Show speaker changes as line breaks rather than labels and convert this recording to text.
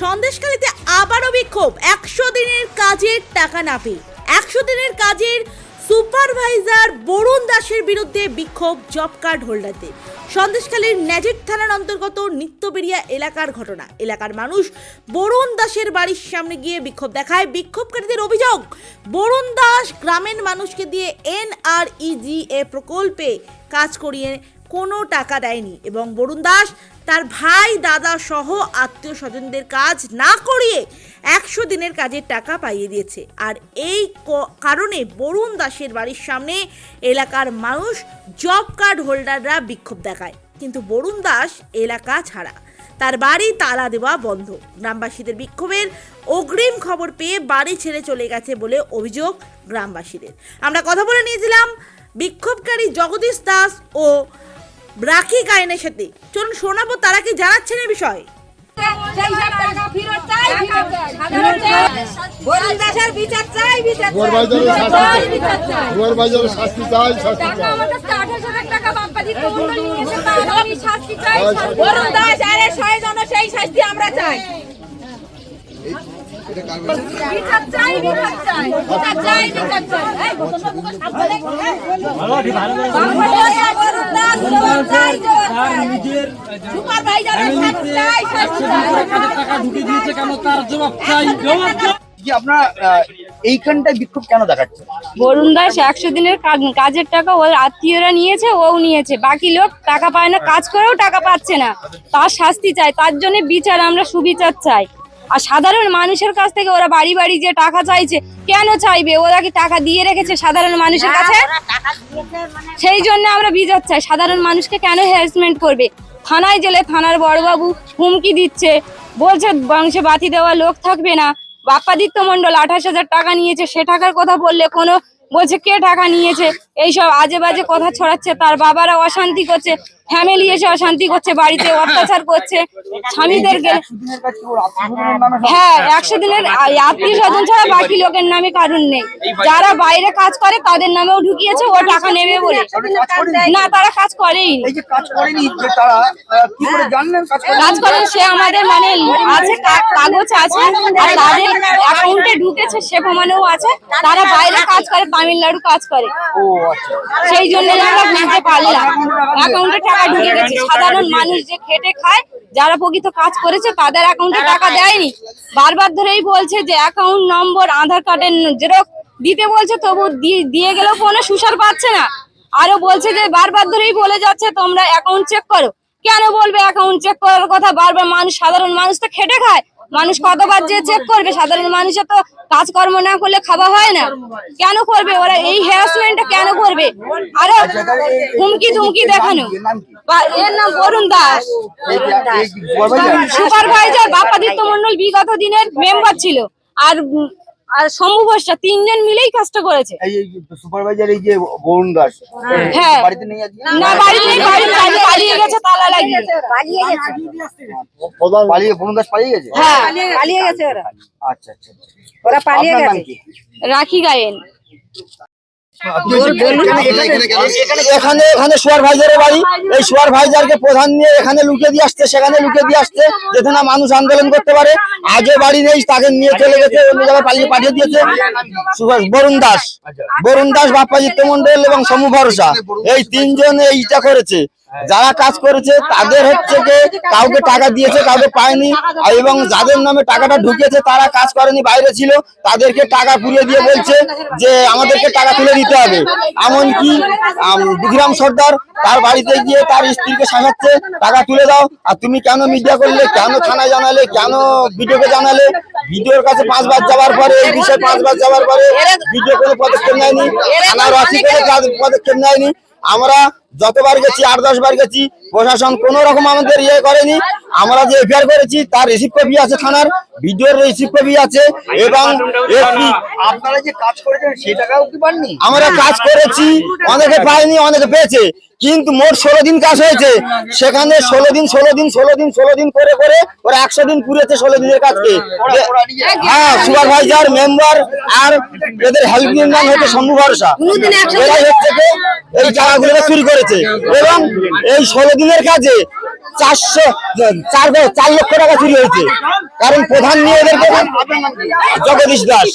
সন্দেশখালীতে আবারও বিক্ষোভ। একশো দিনের কাজের টাকা না পেয়ে। একশো দিনের কাজের সুপারভাইজার বরুণ দাসের বিরুদ্ধে বিক্ষোভ জব কার্ড হোল্ডারদের। সন্দেশখালীর ন্যাজেট থানার অন্তর্গত নিত্যবেরিয়া এলাকার ঘটনা। এলাকার মানুষ বরুণ দাসের বাড়ির সামনে গিয়ে বিক্ষোভ দেখায়। বিক্ষোভকারীদের অভিযোগ, বরুণ দাস গ্রামের মানুষকে দিয়ে এনআরইজিএ প্রকল্পে কাজ করিয়ে কোনো টাকা দেয়নি এবং বরুণ দাস তার ভাই, দাদা সহ আত্মীয় স্বজনদের কাজ না করিয়ে একশো দিনের কাজের টাকা পাইয়ে দিয়েছে। আর এই কারণে বরুণ দাসের বাড়ির সামনে এলাকার মানুষ জব কার্ড হোল্ডাররা বিক্ষোভ দেখায়। কিন্তু বরুণ দাস এলাকা ছাড়া। তার বাড়ি তালা দেওয়া বন্ধ। গ্রামবাসীদের বিক্ষোভের অগ্রিম খবর পেয়ে বাড়ি ছেড়ে চলে গেছে বলে অভিযোগ গ্রামবাসীদের। আমরা কথা বলে নিয়েছিলাম, বিক্ষোভকারী জগদীশ দাস ও রাখি গায়নের সাথে চলুন শোনাবো তারা কি জানাচ্ছেন এই বিষয়ে
সেই সব টাকা ফেরত চাই, ফেরত চাই। সাধারণ চাই। বরুণ দাসের বিচার চাই, বিচার চাই।
শাস্তি
চাই,
চাই।
বিচার চাই।
গোরবাজারের শাস্তি চাই শাস্তি
টাকা
চাই
আমার কাছে 28,000 টাকা বাপ্পাজি কৌশল নিয়েছে, তার আমি শাস্তি চাই।
চাই, শাস্তি
বরুণ দাস আরে ছয়জন সেই শাস্তি আমরা চাই
আপনারা এইখানটায় বিক্ষোভ কেন দেখাচ্ছেন
বরুণ দাস একশো দিনের কাজের টাকা ওর আত্মীয়রা নিয়েছে ও নিয়েছে। বাকি লোক টাকা পায় না, কাজ করেও টাকা পাচ্ছে না। তার শাস্তি চাই, তার জন্য বিচার আমরা সুবিচার চাই। আর সাধারণ মানুষের কাছ থেকে ওরা বাড়ি বাড়ি যে টাকা চাইছে কেন চাইবে? ওরা কি টাকা দিয়ে রেখেছে সাধারণ মানুষের কাছে? সেই জন্য আমরা বিচার চাই। সাধারণ মানুষকে কেন হ্যারাসমেন্ট করবে? থানায় গেলে থানার বড়বাবু হুমকি দিচ্ছে। বলছে বংশে বাতি দেওয়া লোক থাকবে না। বাপ্পাদিত্য মন্ডল আঠাশ হাজার টাকা নিয়েছে। সে টাকার কথা বললে কোনো বলছে কে টাকা নিয়েছে? এইসব আজে বাজে কথা ছড়াচ্ছে, তার বাবারা অশান্তি করছে ফ্যামিলি এসে অশান্তি করছে, বাড়িতে অত্যাচার করছে স্বামীদেরকে হ্যাঁ একশো দিনের আত্মীয় স্বজন ছাড়া বাকি লোকের নামে কারণ নেই। যারা বাইরে কাজ করে, তাদের নামেও ঢুকিয়েছে, ও টাকা নেবে বলে? না, তারা কাজ করেই
কাজ করে
সে আমাদের মানে আছে কাগজ আছে, আর তাদের অ্যাকাউন্টে ঢুকেছে, সে প্রমাণেও আছে, তারা বাইরে কাজ করে, তামিলনাড়ু কাজ করে। সেই জন্য আমরা বুঝতে পারলাম। অ্যাকাউন্টে টাকা ঢুকে গেছে। সাধারণ মানুষ যে খেটে খায় যারা প্রকৃত কাজ করেছে তাদের অ্যাকাউন্টে টাকা দেয়নি। বারবার ধরেই বলছে যে অ্যাকাউন্ট নম্বর আধার কার্ডের জেরক্স দিতে বলছে তবু দিয়ে- গেলেও কোনো সুসার পাচ্ছে না। আরও বলছে যে বারবার ধরেই বলে যাচ্ছে তোমরা অ্যাকাউন্ট চেক করো। কেন বলবে অ্যাকাউন্ট চেক করার কথা? বারবার মানুষ সাধারণ মানুষ তো খেটে খায়। মানুষ কতবার যে চেক করবে? সাধারণ মানুষের তো কাজকর্ম না করলে খাওয়া হয় না। কেন করবে? ওরা এই হ্যারাসমেন্টটা কেন করবে? আরে হুমকি ধুমকি দেখানো।
এর নাম
বরুণ দাস? সুপারভাইজার বাপাদিত্য মন্ডল বিগত দিনের মেম্বার ছিল। আর আর শম্ভু তিনজন মিলেই কাজটা করেছে।
এই সুপারভাইজার এই যে বরুণ দাস।
হ্যাঁ।
বাড়িতে নেই আজকে?
না বাড়িতে নেই পালিয়ে গেছে। তালা লাগিয়ে
প্রধান
পালিয়ে বরুণ দাস পালিয়ে গেছে?
হ্যাঁ।
পালিয়ে গেছে ওরা।
আচ্ছা আচ্ছা। আচ্ছা।
ওরা পালিয়ে গেছে।
রাখি গায়েন।
এখানে এখানে সুয়ার ভাইজারের বাড়ি এই সুয়ার ভাইজারকে প্রধান নিয়ে এখানে লুকিয়ে দিয়ে আসছে সেখানে লুকিয়ে দিয়ে আসছে যেতে না মানুষ আন্দোলন করতে পারে। আজও বাড়ি নেই তাকে নিয়ে চলে গেছে অন্য জায়গায় পালিয়ে পাঠিয়ে দিয়েছে। সুভাষ বরুণ দাস বরুণ দাস বাপ্পাজিত্য মন্ডল এবং সমু ভরসা এই তিনজন এইটা করেছে। যারা কাজ করেছে তাদের হচ্ছে যে কাউকে টাকা দিয়েছে কাউকে পায়নি। এবং যাদের নামে টাকাটা ঢুকেছে তারা কাজ করেনি বাইরে ছিল তাদেরকে টাকা পুড়িয়ে দিয়ে বলছে যে আমাদেরকে টাকা তুলে দিতে হবে। এমনকি দুধিরাম সর্দার তার বাড়িতে গিয়ে তার স্ত্রীকে শাসাচ্ছে টাকা তুলে দাও। আর তুমি কেন মিডিয়া করলে কেন থানায় জানালে কেন ভিডিওকে জানালে? ভিডিওর কাছে পাঁচবার যাওয়ার পরে এই বিষয়ে পাঁচবার যাওয়ার পরে ভিডিও কোনো পদক্ষেপ নেয়নি। থানার কাজ- পদক্ষেপ নেয়নি। আমরা যতবার গেছি আট দশ বার গেছি প্রশাসন কোন রকম আমাদের ইয়ে করেনি। আমরা যে এফআইআর করেছি তার রিসিভ কপি আছে থানার ভিডিওর রিসিভ কপি আছে এবং
আপনারা যে কাজ করেছেন সেই টাকাও কি পাননি?
আমরা কাজ করেছি অনেকে পাইনি অনেকে পেয়েছে কিন্তু মোট ষোলো দিন কাজ হয়েছে। সেখানে ষোলো দিন ষোলো দিন ষোলো দিন ষোলো দিন করে করে ওরা একশো দিন পুড়েছে ষোলো দিনের কাজকে। হ্যাঁ সুপারভাইজার মেম্বার আর এদের হেল্পিং ম্যান হচ্ছে শম্ভু ভরসা। এরাই হচ্ছে এই টাকাগুলো চুরি করে হয়েছে। এবং এই ষোলো দিনের কাজে চারশো, চার চার লক্ষ টাকা চুরি হয়েছে। কারণ প্রধান নিয়ে এদের জগদীশ দাস।